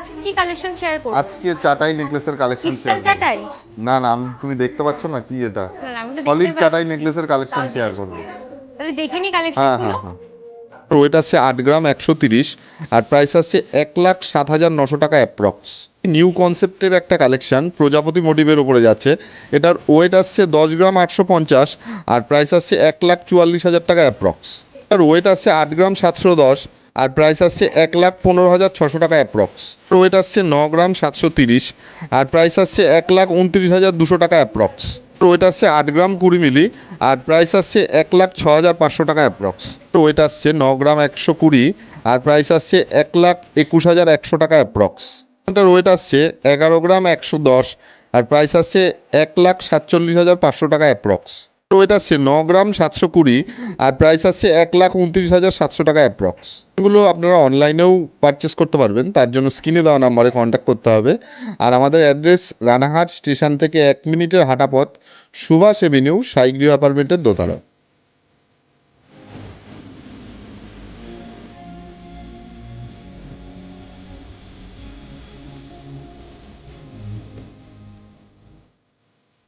আজকে কি collection share করব? আজকে চাটাই নেকলেসের কালেকশন ক্রিস্টাল চাটাই? না না তুমি দেখতে পাচ্ছ না কি এটা? সলিড চাটাই নেকলেসের কালেকশন শেয়ার করব। তাহলে দেখে নি হ্যাঁ কালেকশন হ্যাঁ হ্যাঁ। ওয়েট আসছে আট গ্রাম একশো তিরিশ আর প্রাইস আসছে এক লাখ সাত হাজার নশো টাকা অ্যাপ্রক্স নিউ কনসেপ্টের একটা কালেকশন প্রজাপতি মোটিভের উপরে যাচ্ছে। এটার ওয়েট আসছে দশ গ্রাম আটশো পঞ্চাশ আর প্রাইস আসছে এক লাখ চুয়াল্লিশ হাজার টাকা অ্যাপ্রক্স এটার ওয়েট আসছে আট গ্রাম সাতশো দশ আর প্রাইস আসছে এক লাখ পনেরো হাজার ছশো টাকা অ্যাপ্রক্স ওয়েট আসছে ন গ্রাম সাতশো তিরিশ আর প্রাইস আসছে এক লাখ উনত্রিশ হাজার দুশো টাকা অ্যাপ্রক্স ওয়েট আসছে আট গ্রাম কুড়ি মিলি আর প্রাইস আসছে এক লাখ ছ হাজার পাঁচশো টাকা অ্যাপ্রক্স ওয়েট আসছে ন গ্রাম একশো কুড়ি আর প্রাইস আসছে এক লাখ একুশ হাজার একশো টাকা অ্যাপ্রক্স এটার ওয়েট আসছে এগারো গ্রাম একশো দশ আর প্রাইস আসছে এক লাখ সাতচল্লিশ হাজার পাঁচশো টাকা অ্যাপ্রক্স ওয়েট আসছে ন গ্রাম সাতশো কুড়ি, আর প্রাইস আসছে এক লাখ উনত্রিশ হাজার সাতশো টাকা অ্যাপ্রক্স এগুলো আপনারা অনলাইনেও পারচেস করতে পারবেন, তার জন্য স্ক্রিনে দেওয়া নাম্বারে কন্ট্যাক্ট করতে হবে। আর আমাদের অ্যাড্রেস রানাঘাট স্টেশন থেকে এক মিনিটের হাঁটা পথ সুভাষ এভিনিউ সাইগ্রিও অ্যাপার্টমেন্টের দোতলা।